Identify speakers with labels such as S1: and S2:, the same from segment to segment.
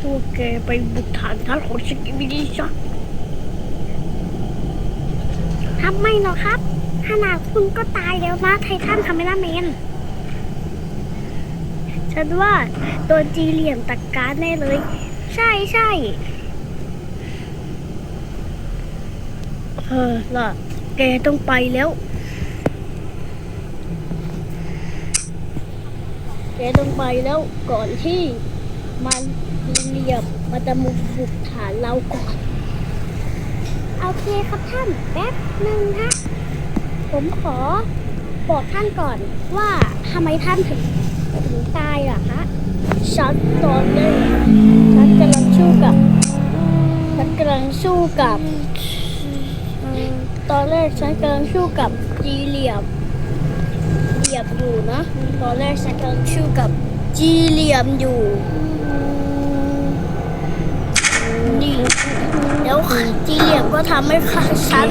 S1: พวกแกไปบุกฐานทัพของสกิมิดีซะ
S2: ทำไมเหรอครับขนาดคุณก็ตายแล้วนะไททันคาเมล่าแมนฉันว่าโดนจีเหลี่ยมตัดการแน่เลย ใช่ใช่
S1: เออล่ะ แกต้องไปแล้ว แกต้องไปแล้วก่อนที่มัน เหลี่ยมมันจะมุบุกฐานเราก่อน
S2: โอเคครับท่านแป๊บหนึ่งฮะผมขอบอกท่านก่อนว่าทำไมท่านถึงถึงตายล่ะคะ
S1: ฉันตอนแรกฉันกำลังสู้กับฉันกำลังสู้กับ ตอนแรกฉันกำลังสู้กับจีเหลี่ยมเหลี่ยมอยู่นะ ตอนแรกฉันกำลังสู้กับจีเหลี่ยมอยู่นี่แล้ว จีเหลี่ยมก็ทำให้ขาฉัน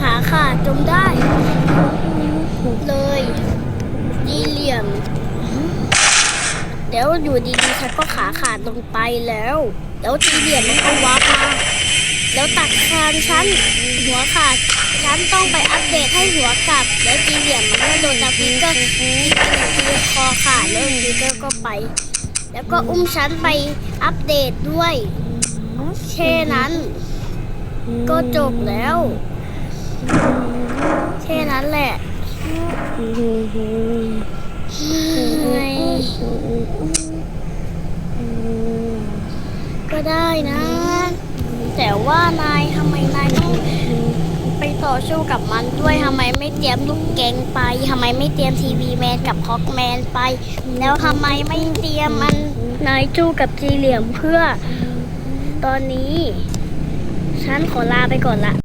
S1: ขาขาดจนได้ เลยจีเหลี่ยมแล้วอยู่ดีๆฉันก็ขาขาดลงไปแล้วแล้วจีเหลี่ยมมันก็วับมาแล้วตัดคานฉันหัวขาดฉันต้องไปอัปเดตให้หัวกลับ แล้วจีเหลี่ยมมันก็โดนจากพิกเกอร์ทีคอขาดแล้วพิกเกอร์ก็ไป แล้วก็อุ้มฉันไปอัปเดตด้วยแค่นั้น ก็จบแล้ว แค่นั้นแหละก็ได้นะ แต่ว่านายทำไมนายต้องไปต่อสู้กับมันด้วยทำไมไม่เตรียมลูกแกงไปทำไมไม่เตรียมทีวีแมนกับฮอกแมนไป แล้วทำไมไม่เตรียมมันนายจู้กับจีเหลี่ยมเพื่อตอนนี้ ฉันขอลาไปก่อนละ